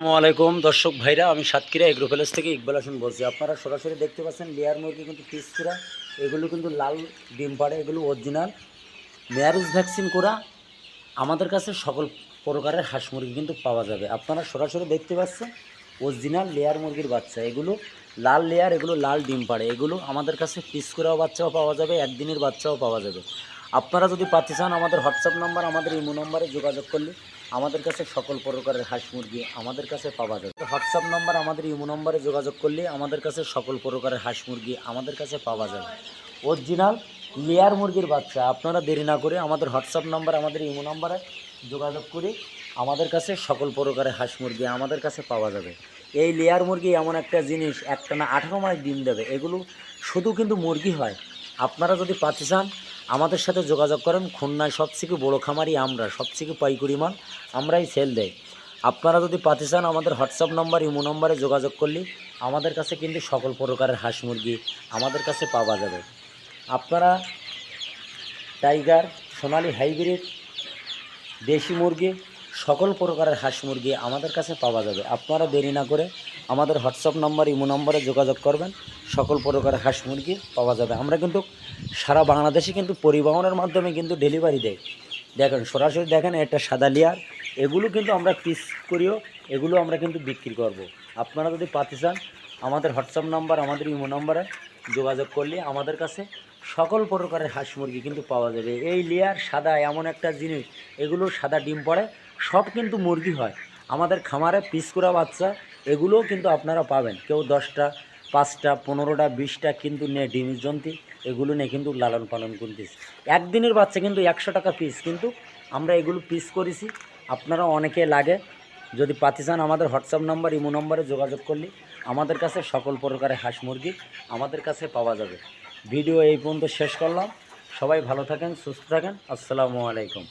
আসসালামু আলাইকুম, দর্শক ভাইরা, আমি সাতক্ষীরা এগ্রো প্যালেস থেকে ইকবাল হাসান বলছি। আপনারা সরাসরি দেখতে পাচ্ছেন লেয়ার মুরগি কিন্তু পিসপুরা এগুলো কিন্তু লাল ডিম পাড়ে, এগুলো অরিজিনাল ম্যারেজ ভ্যাকসিন করা, আমাদের কাছে সকল প্রকারের হাঁস মুরগি কিন্তু পাওয়া যাবে। আপনারা সরাসরি দেখতে পাচ্ছেন অরিজিনাল লেয়ার মুরগির বাচ্চা। এগুলো লাল লেয়ার, এগুলো লাল ডিম পাড়ে। এগুলো আমাদের কাছে পিস করাও বাচ্চাও পাওয়া যাবে, একদিনের বাচ্চাও পাওয়া যাবে। আপনারা যদি পাচ্তে চান, আমাদের হোয়াটসঅ্যাপ নাম্বার আমাদের ইমো নম্বরে যোগাযোগ করলে আমাদের কাছে সকল প্রকারের হাঁস মুরগি আমাদের কাছে পাওয়া যাবে। হোয়াটসঅ্যাপ নাম্বার আমাদের ইমো নম্বরে যোগাযোগ করলে আমাদের কাছে সকল প্রকারের হাঁস মুরগি আমাদের কাছে পাওয়া যাবে। অরিজিনাল লেয়ার মুরগির বাচ্চা, আপনারা দেরি না করে আমাদের হোয়াটসঅ্যাপ নাম্বার আমাদের ইমো নম্বরে যোগাযোগ করে আমাদের কাছে সকল প্রকারের হাঁস মুরগি আমাদের কাছে পাওয়া যাবে। এই লেয়ার মুরগি এমন একটা জিনিস একটা না আঠারো মাস ডিম দেবে, এগুলো শুধু কিন্তু মুরগি হয়। আপনারা যদি পাচ্ছি চান আমাদের সাথে যোগাযোগ করেন খুলনায় সবথেকে বড়ো খামারই আমরা, সবথেকে পাইকুরি মাল আমরাই সেল দেয় আপনারা যদি পাতে চান আমাদের হোয়াটসঅ্যাপ নাম্বার, ইমো নম্বরে যোগাযোগ করলে আমাদের কাছে কিন্তু সকল প্রকারের হাঁস মুরগি আমাদের কাছে পাওয়া যাবে। আপনারা টাইগার, সোনালি হাইব্রিড, দেশি মুরগি সকল প্রকারের হাঁস মুরগি আমাদের কাছে পাওয়া যাবে। আপনারা দেরি না করে আমাদের হোয়াটসঅ্যাপ নম্বর, ইমো নম্বরে যোগাযোগ করবেন। সকল প্রকারের হাঁস মুরগি পাওয়া যাবে। আমরা কিন্তু সারা বাংলাদেশে কিন্তু পরিবহনের মাধ্যমে কিন্তু ডেলিভারি দেয় দেখেন, সরাসরি দেখেন, এটা সাদা লেয়ার এগুলো কিন্তু আমরা পিস করিও, এগুলো আমরা কিন্তু বিক্রি করব। আপনারা যদি পাতে চান, আমাদের হোয়াটসঅ্যাপ নাম্বার, আমাদের ইমো নম্বরে যোগাযোগ করলে আমাদের কাছে সকল প্রকারের হাঁস মুরগি কিন্তু পাওয়া যাবে। এই লেয়ার সাদা এমন একটা জিনিস, এগুলো সাদা ডিম পড়ে, সব কিন্তু মুরগি হয়। আমাদের খামারে পিস করা বাচ্চা, এগুলোও কিন্তু আপনারা পাবেন। কেউ দশটা, পাঁচটা, পনেরোটা, বিশটা কিন্তু নিয়ে ডিম জন্তি, এগুলো নিয়ে কিন্তু লালন পালন করতেছি। একদিনের বাচ্চা কিন্তু একশো টাকা পিস কিন্তু আমরা এগুলো পিস করেছি, আপনারা অনেকে লাগে, যদি পাতি চান আমাদের হোয়াটসঅ্যাপ নাম্বার, ইমো নম্বরে যোগাযোগ করলে আমাদের কাছে সকল প্রকারের হাঁস মুরগি আমাদের কাছে পাওয়া যাবে। ভিডিও এই পর্যন্ত শেষ করলাম। সবাই ভালো থাকেন সুস্থ থাকেন। আসসালামু আলাইকুম।